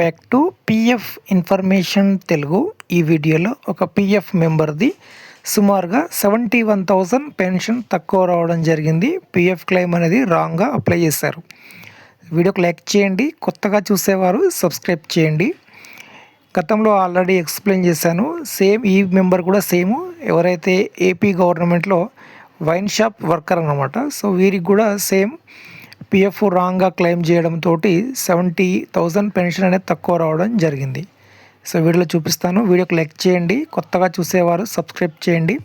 Back to PF information Telugu ఈ వీడియోలో ఒక పిఎఫ్ మెంబర్ది సుమారుగా సెవెంటీ వన్ థౌజండ్ పెన్షన్ తక్కువ రావడం జరిగింది. పిఎఫ్ క్లెయిమ్ అనేది రాంగ్గా అప్లై చేశారు. వీడియోకి లైక్ చేయండి. కొత్తగా చూసేవారు సబ్స్క్రైబ్ చేయండి. గతంలో ఆల్రెడీ ఎక్స్ప్లెయిన్ చేశాను. సేమ్ ఈ మెంబర్ కూడా సేమ్ ఎవరైతే ఏపీ గవర్నమెంట్లో వైన్ షాప్ వర్కర్ అనమాట సో వీరికి కూడా సేమ్ పిఎఫ్ రాంగ్గా క్లెయిమ్ చేయడంతో సెవెంటీ థౌజండ్ పెన్షన్ అనేది తక్కువ రావడం జరిగింది. సో వీడియోలో చూపిస్తాను. వీడియోకి లైక్ చేయండి. కొత్తగా చూసేవారు సబ్స్క్రైబ్ చేయండి.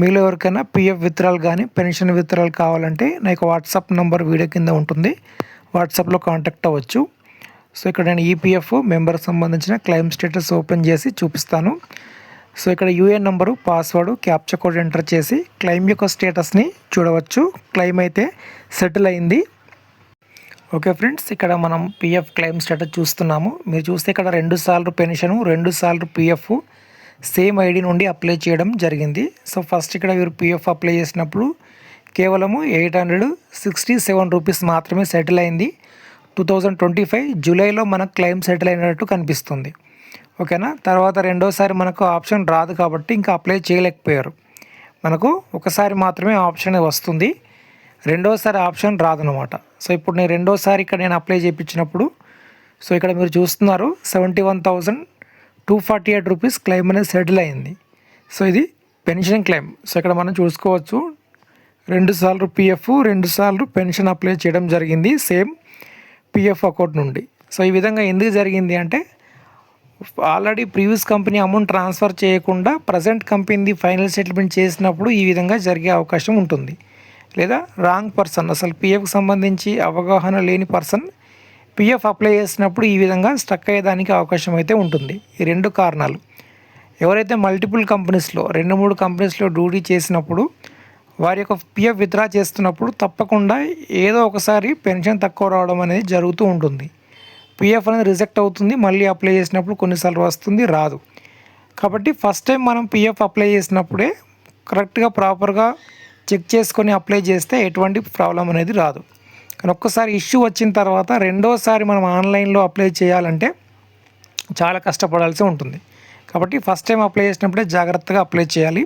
మీలో ఎవరికైనా పిఎఫ్ విత్రాలు కానీ పెన్షన్ విత్రాలు కావాలంటే నాకు వాట్సాప్ నెంబర్ వీడియో కింద ఉంటుంది. వాట్సాప్లో కాంటాక్ట్ అవ్వచ్చు. సో ఇక్కడ నేను ఈపీఎఫ్ మెంబర్ సంబంధించిన క్లెయిమ్ స్టేటస్ ఓపెన్ చేసి చూపిస్తాను. సో ఇక్కడ UAN number password capture code enter చేసి క్లెయిమ్ యొక్క స్టేటస్ని చూడవచ్చు. క్లెయిమ్ అయితే సెటిల్ అయింది. ఓకే ఫ్రెండ్స్ ఇక్కడ మనం పిఎఫ్ క్లెయిమ్ స్టేటస్ చూస్తున్నాము. మీరు చూస్తే ఇక్కడ రెండు సార్లు పెన్షను రెండు సార్లు పిఎఫ్ సేమ్ ఐడి నుండి అప్లై చేయడం జరిగింది. సో ఫస్ట్ ఇక్కడ మీరు పిఎఫ్ అప్లై చేసినప్పుడు కేవలము eight hundred sixty seven rupees మాత్రమే సెటిల్ అయింది. టూ థౌజండ్ ట్వంటీ ఫైవ్ జూలైలో మనకు క్లెయిమ్ సెటిల్ అయినట్టు కనిపిస్తుంది. ఓకేనా? తర్వాత రెండోసారి మనకు ఆప్షన్ రాదు కాబట్టి ఇంకా అప్లై చేయలేకపోయారు. మనకు ఒకసారి మాత్రమే ఆప్షన్ వస్తుంది. రెండోసారి ఆప్షన్ రాదనమాట సో ఇప్పుడు నేను రెండోసారి ఇక్కడ నేను అప్లై చేయించినప్పుడు సో ఇక్కడ మీరు చూస్తున్నారు seventy one thousand two forty eight rupees claim అనేది సెటిల్ అయింది. సో ఇది పెన్షన్ క్లెయిమ్. సో ఇక్కడ మనం చూసుకోవచ్చు రెండు సార్లు పిఎఫ్ రెండు సార్లు పెన్షన్ అప్లై చేయడం జరిగింది సేమ్ పిఎఫ్ అకౌంట్ నుండి. సో ఈ విధంగా ఎందుకు జరిగింది అంటే already previous company amount transfer చేయకుండా ప్రజెంట్ కంపెనీది ఫైనల్ సెటిల్మెంట్ చేసినప్పుడు ఈ విధంగా జరిగే అవకాశం ఉంటుంది. లేదా రాంగ్ పర్సన్ అసలు పిఎఫ్కి సంబంధించి అవగాహన లేని పర్సన్ పిఎఫ్ అప్లై చేసినప్పుడు ఈ విధంగా స్టక్ అయ్యేదానికి అవకాశం అయితే ఉంటుంది. ఈ రెండు కారణాలు. ఎవరైతే మల్టిపుల్ కంపెనీస్లో రెండు మూడు కంపెనీస్లో డ్యూటీ చేసినప్పుడు వారి యొక్క పిఎఫ్ విత్డ్రా చేస్తున్నప్పుడు తప్పకుండా ఏదో ఒకసారి పెన్షన్ తక్కువ రావడం అనేది జరుగుతూ ఉంటుంది. పిఎఫ్ అనేది రిజెక్ట్ అవుతుంది మళ్ళీ అప్లై చేసినప్పుడు కొన్నిసార్లు వస్తుంది రాదు. కాబట్టి ఫస్ట్ టైం మనం పిఎఫ్ అప్లై చేసినప్పుడే కరెక్ట్గా ప్రాపర్గా చెక్ చేసుకొని అప్లై చేస్తే ఎటువంటి ప్రాబ్లం అనేది రాదు. కానీ ఒక్కసారి ఇష్యూ వచ్చిన తర్వాత రెండోసారి మనం ఆన్లైన్లో అప్లై చేయాలంటే చాలా కష్టపడాల్సి ఉంటుంది. కాబట్టి ఫస్ట్ టైం అప్లై చేసినప్పుడే జాగ్రత్తగా అప్లై చేయాలి.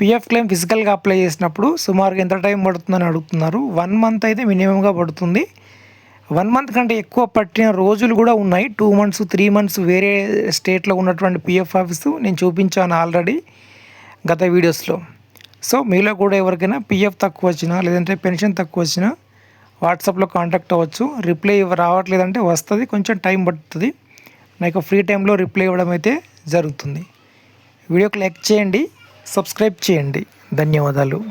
పిఎఫ్ క్లెయిమ్ ఫిజికల్గా అప్లై చేసినప్పుడు సుమారుగా ఎంత టైం పడుతుందని అడుగుతున్నారు. వన్ మంత్ అయితే మినిమంగా పడుతుంది. వన్ మంత్ కంటే ఎక్కువ పట్టిన రోజులు కూడా ఉన్నాయి. టూ మంత్స్ త్రీ మంత్స్ వేరే స్టేట్లో ఉన్నటువంటి పిఎఫ్ ఆఫీసు నేను చూపించాను ఆల్రెడీ గత వీడియోస్లో. సో మీలో కూడా ఎవరికైనా పిఎఫ్ తక్కువ వచ్చినా లేదంటే పెన్షన్ తక్కువ వచ్చినా వాట్సాప్లో కాంటాక్ట్ అవ్వచ్చు. రిప్లై రావట్లేదంటే వస్తుంది. కొంచెం టైం పడుతుంది. నాకు ఫ్రీ టైంలో రిప్లై ఇవ్వడం అయితే జరుగుతుంది. వీడియోకి లైక్ చేయండి. సబ్స్క్రైబ్ చేయండి. ధన్యవాదాలు.